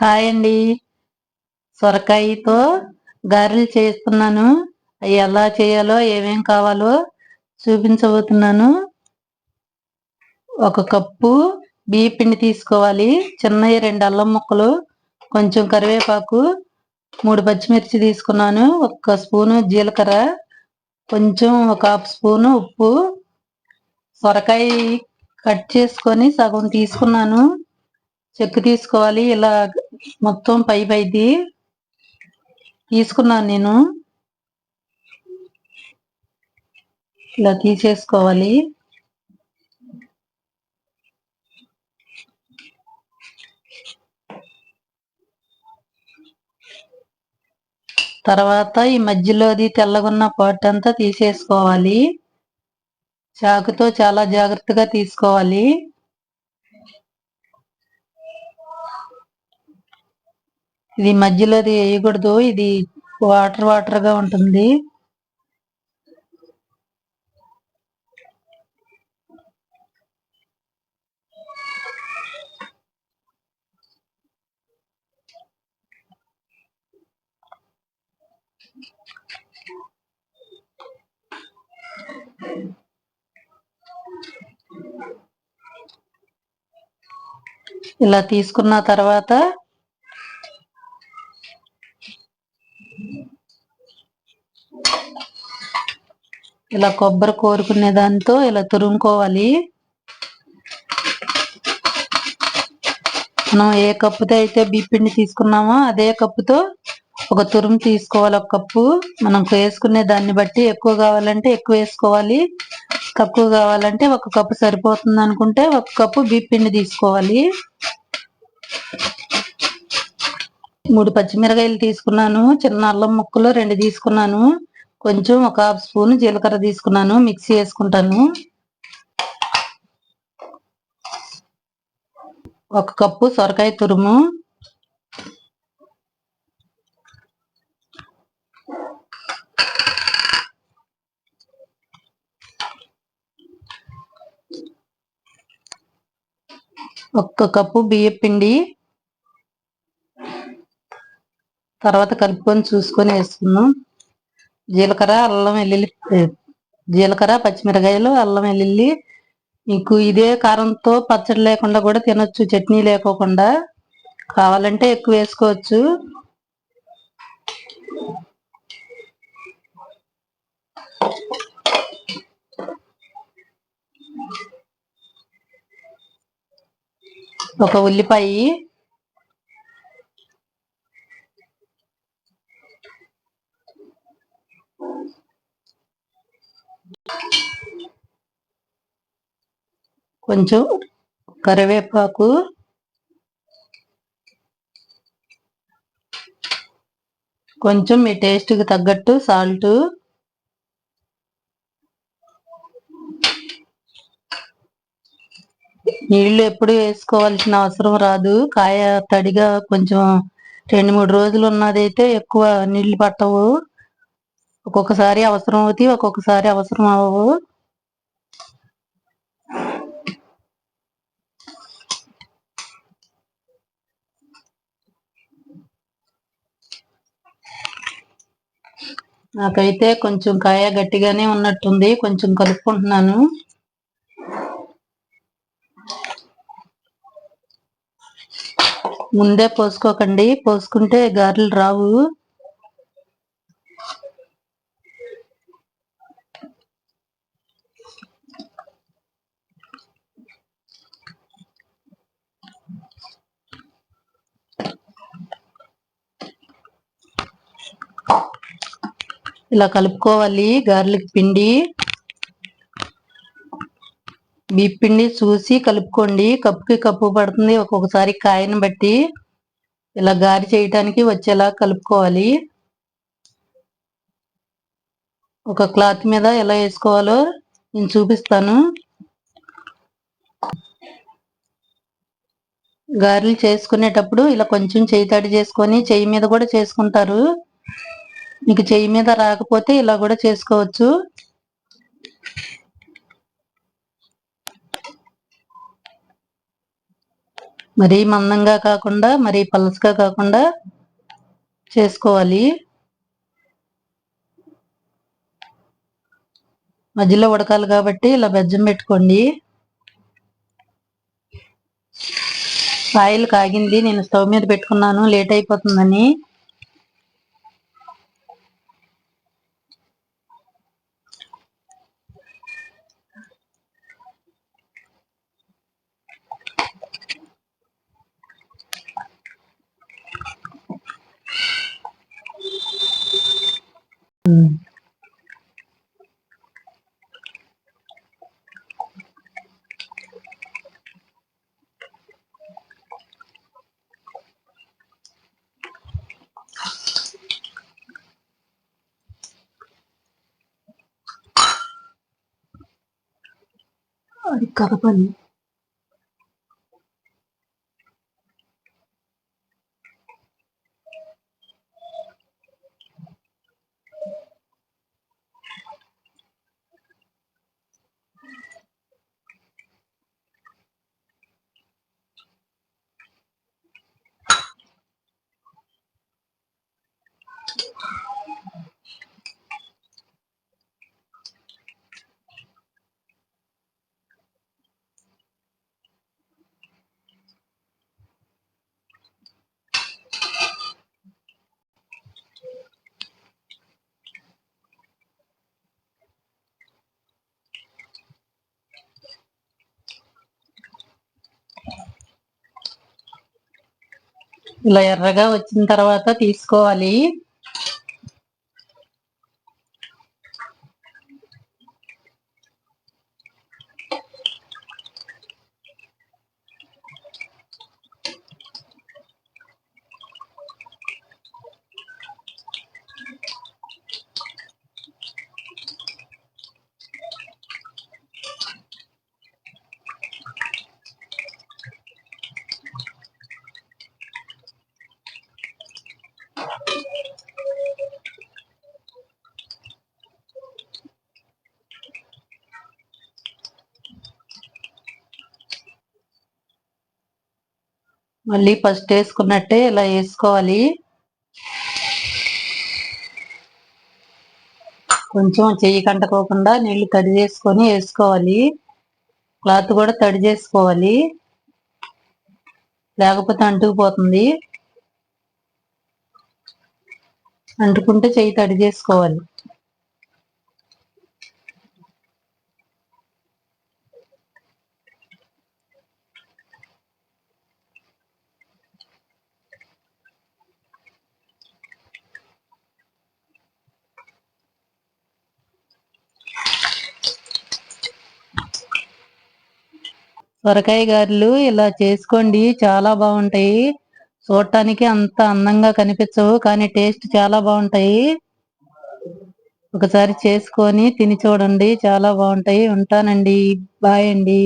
Hi అండి. సొరకాయతో గారెలు చేస్తున్నాను. అవి ఎలా చేయాలో ఏమేం కావాలో చూపించబోతున్నాను. ఒక కప్పు బియ్య పిండి తీసుకోవాలి. చిన్నవి రెండు అల్లం ముక్కలు కొంచెం కరివేపాకు మూడు పచ్చిమిర్చి తీసుకున్నాను. ఒక స్పూను జీలకర్ర కొంచెం ఒక హాఫ్ స్పూను ఉప్పు. సొరకాయ కట్ చేసుకొని సగం తీసుకున్నాను. చెక్కు తీసుకోవాలి. ఇలా మొత్తం పై పైది తీసుకున్నాను నేను. ఇలా తీసేసుకోవాలి. తర్వాత ఈ మధ్యలోది తెల్లగున్న పార్ట్ అంతా తీసేసుకోవాలి. చాకుతో చాలా జాగ్రత్తగా తీసుకోవాలి. ఇది మధ్యలోది వేయకూడదు. ఇది వాటర్ వాటర్గా ఉంటుంది. ఇలా తీసుకున్న తర్వాత ఇలా కొబ్బరి కోరుకునే దాంతో ఇలా తురుముకోవాలి. మనం ఏ కప్పుతో అయితే బిపిండి తీసుకున్నామో అదే కప్పుతో ఒక తురుము తీసుకోవాలి ఒక కప్పు. మనం వేసుకునే దాన్ని బట్టి ఎక్కువ కావాలంటే ఎక్కువ వేసుకోవాలి. తక్కువ కావాలంటే ఒక కప్పు సరిపోతుంది అనుకుంటే ఒక కప్పు బిపిండి తీసుకోవాలి. మూడు పచ్చిమిరకాయలు తీసుకున్నాను. చిన్న అల్లం ముక్కలు రెండు తీసుకున్నాను. కొంచెం ఒక హాఫ్ స్పూన్ జీలకర్ర తీసుకున్నాను మిక్సీ వేసుకుంటాను. ఒక కప్పు సొరకాయ తురుము. ఒక్క కప్పు బియ్యం పిండి. తర్వాత కలుపుకొని చూసుకొని వేసుకున్నాం జీలకర్ర అల్లం వెల్లుల్లి జీలకర్ర పచ్చిమిరకాయలు అల్లం వెల్లుల్లి. మీకు ఇదే కారంతో పచ్చడి లేకుండా కూడా తినొచ్చు చట్నీ లేకోకుండా. కావాలంటే ఎక్కువ వేసుకోవచ్చు. ఒక ఉల్లిపాయ కొంచెం కరివేపాకు కొంచెం మీ టేస్ట్కి తగ్గట్టు సాల్ట్ నీళ్ళు ఎప్పుడు వేసుకోవాల్సిన అవసరం రాదు. కాయ తడిగా కొంచెం రెండు మూడు రోజులు ఉన్నదైతే ఎక్కువ నీళ్ళు పట్టవు. ఒక్కొక్కసారి అవసరం అవుతాయి ఒక్కొక్కసారి అవసరం అవ్వవు. నాకైతే కొంచెం కాయ గట్టిగానే ఉన్నట్టుంది. కొంచెం కలుపుకుంటున్నాను. ముందే పోసుకోకండి. పోసుకుంటే గారెలు రావు. ఇలా కలుపుకోవాలి. గార్లిక్ పిండి. బీప్ పిండి చూసి కలుపుకోండి. కప్పుకి కప్పు పడుతుంది. ఒక్కొక్కసారి కాయను బట్టి ఇలా గారి చేయటానికి వచ్చేలా కలుపుకోవాలి. ఒక క్లాత్ మీద ఎలా వేసుకోవాలో నేను చూపిస్తాను. గారెలు చేసుకునేటప్పుడు ఇలా కొంచెం చేయి తడి చేసుకొని చెయ్యి మీద కూడా చేసుకుంటారు. మీకు చెయ్యి మీద రాకపోతే ఇలా కూడా చేసుకోవచ్చు. మరీ మందంగా కాకుండా మరీ పలసగా కాకుండా చేసుకోవాలి. మధ్యలో ఉడకాలి కాబట్టి ఇలా బెజ్జం పెట్టుకోండి. ఆయిల్ కాగింది నేను స్టవ్ మీద పెట్టుకున్నాను లేట్ అయిపోతుందని. అది కదపని ఇలా ఎర్రగా వచ్చిన తర్వాత తీసుకోవాలి. మళ్ళీ ఫస్ట్ వేసుకున్నట్టే ఇలా వేసుకోవాలి. కొంచెం చెయ్యి కంటకోకుండా నీళ్ళు తడి చేసుకొని వేసుకోవాలి. క్లాత్ కూడా తడి చేసుకోవాలి. లేకపోతే అంటుకుపోతుంది. అంటుకుంటే చెయ్యి తడి చేసుకోవాలి. సొరకాయ గారెలు ఇలా చేసుకోండి చాలా బాగుంటాయి. చూడటానికి అంత అందంగా కనిపించవు కానీ టేస్ట్ చాలా బాగుంటాయి. ఒకసారి చేసుకొని తిని చూడండి చాలా బాగుంటాయి. ఉంటానండి. బాయ్ అండి.